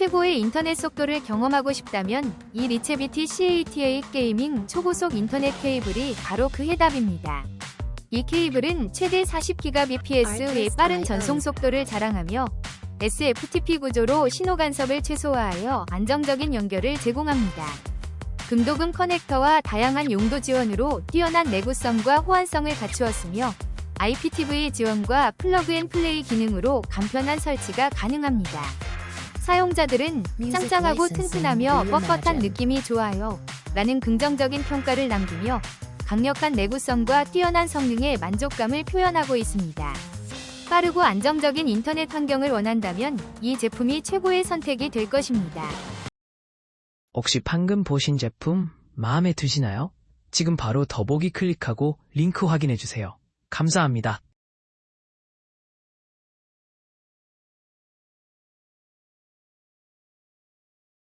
최고의 인터넷 속도를 경험하고 싶다면 이 리체비티 CATA 게이밍 초고속 인터넷 케이블이 바로 그 해답입니다. 이 케이블은 최대 40GBps의 빠른 전송 속도를 자랑하며 SFTP 구조로 신호 간섭을 최소화하여 안정적인 연결을 제공합니다. 금도금 커넥터와 다양한 용도 지원으로 뛰어난 내구성과 호환성을 갖추었으며 IPTV 지원과 플러그앤플레이 기능으로 간편한 설치가 가능합니다. 사용자들은 짱짱하고 튼튼하며 뻣뻣한 느낌이 좋아요. 라는 긍정적인 평가를 남기며 강력한 내구성과 뛰어난 성능의 만족감을 표현하고 있습니다. 빠르고 안정적인 인터넷 환경을 원한다면 이 제품이 최고의 선택이 될 것입니다. 혹시 방금 보신 제품 마음에 드시나요? 지금 바로 더보기 클릭하고 링크 확인해 주세요. 감사합니다.